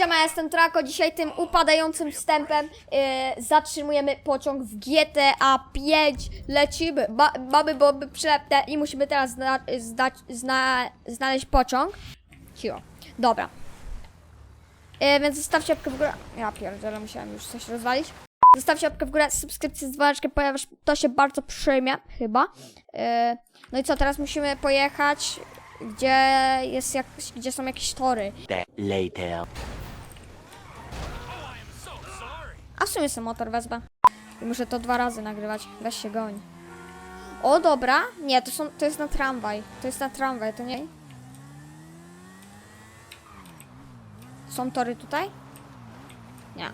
Siema, ja jestem Trako. Dzisiaj tym upadającym wstępem yy, zatrzymujemy pociąg w GTA 5. Lecimy. Ba mamy bomby przylepne i musimy teraz zna zna znaleźć pociąg. Cicho. Dobra. Yy, więc zostawcie łapkę w górę. Ja pierdzielę, musiałem już coś rozwalić. Zostawcie łapkę w górę, subskrypcję z dzwoneczkiem, ponieważ to się bardzo przyjmie, chyba. Yy, no i co, teraz musimy pojechać, gdzie jest jak, gdzie są jakieś tory. that later. W sumie sobie motor wezmę. I muszę to dwa razy nagrywać. Weź się goń. O, dobra. Nie, to, są, to jest na tramwaj. To jest na tramwaj, to nie? Są tory tutaj? Nie.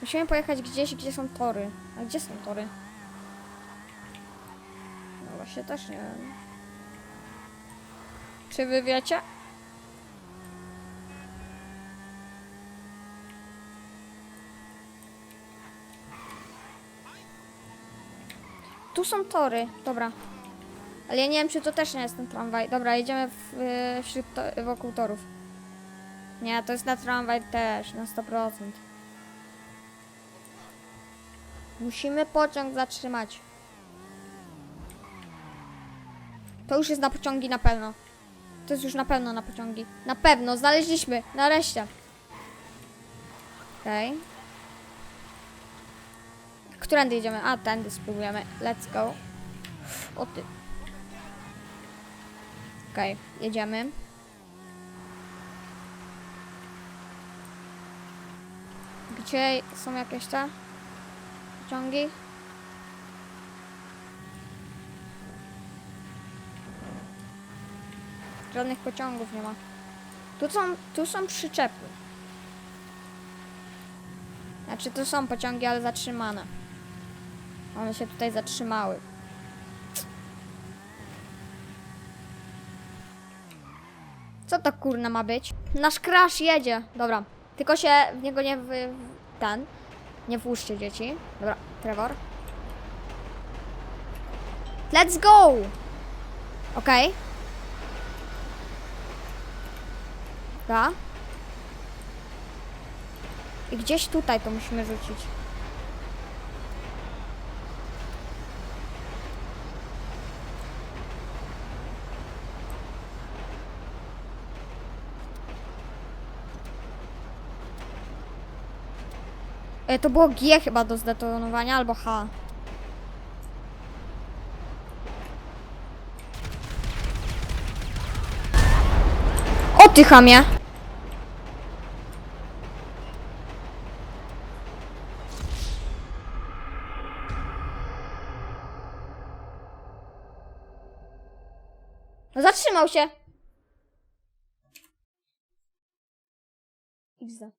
Musimy pojechać gdzieś, gdzie są tory. A gdzie są tory? No właśnie też nie wiem. Czy wy wiecie? Tu są tory, dobra. Ale ja nie wiem, czy to też nie jest ten tramwaj. Dobra, jedziemy w, y, wśród to, wokół torów. Nie, to jest na tramwaj też, na 100%. Musimy pociąg zatrzymać. To już jest na pociągi na pewno. To jest już na pewno na pociągi. Na pewno, znaleźliśmy, nareszcie. Okej. Którędy idziemy? A, tędy spróbujemy. Let's go. O ty. Okej, jedziemy. Gdzie są jakieś te pociągi? Żadnych pociągów nie ma. Tu są, tu są przyczepy. Znaczy, to są pociągi, ale zatrzymane. One się tutaj zatrzymały. Co to kurna ma być? Nasz crash jedzie. Dobra. Tylko się w niego nie w... w- ten. Nie włóżcie dzieci. Dobra, Trevor. Let's go! Okej. Dobra. I gdzieś tutaj to musimy rzucić. E, to było G chyba do zdetonowania, albo H. O ty chamie! No zatrzymał się! XD.